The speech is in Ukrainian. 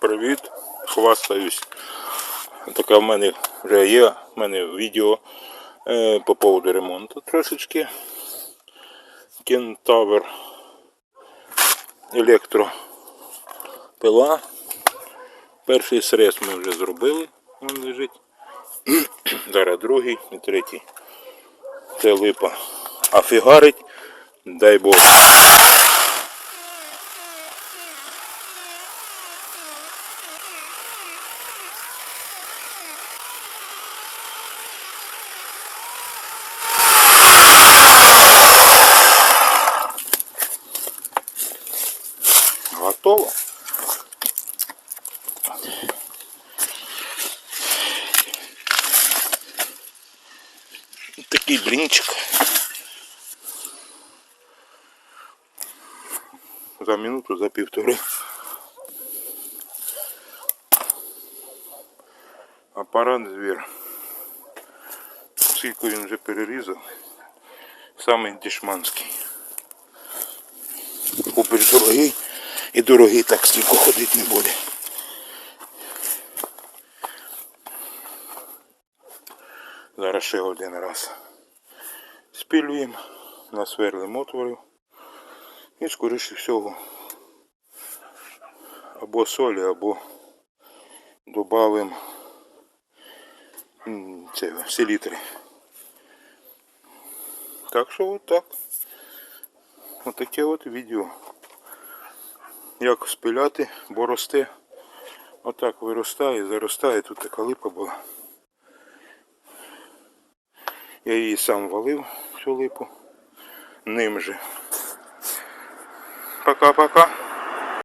Привіт, хвастаюсь. Таке в мене вже є, в мене відео е, по поводу ремонту трошечки. Кентавр електропила. Перший срез ми вже зробили, він лежить. Зараз другий і третій. Це липа. А фігарить, дай Бог. Готово. Такий блінчик. За минуту, за півтори. Апарат звір. Скільки він вже перерізав. Самий дешманський. Купиш дорогий і дорогий так стільки ходити не буде. Зараз ще один раз спілюємо, насверлимо отворів і скоріше всього або солі, або додаємо це селітри. Так що от так. Отаке от відео. Як спиляти, бо росте. Отак виростає, заростає. Тут така липа була. Я її сам валив, цю липу. Ним же. Пока-пока.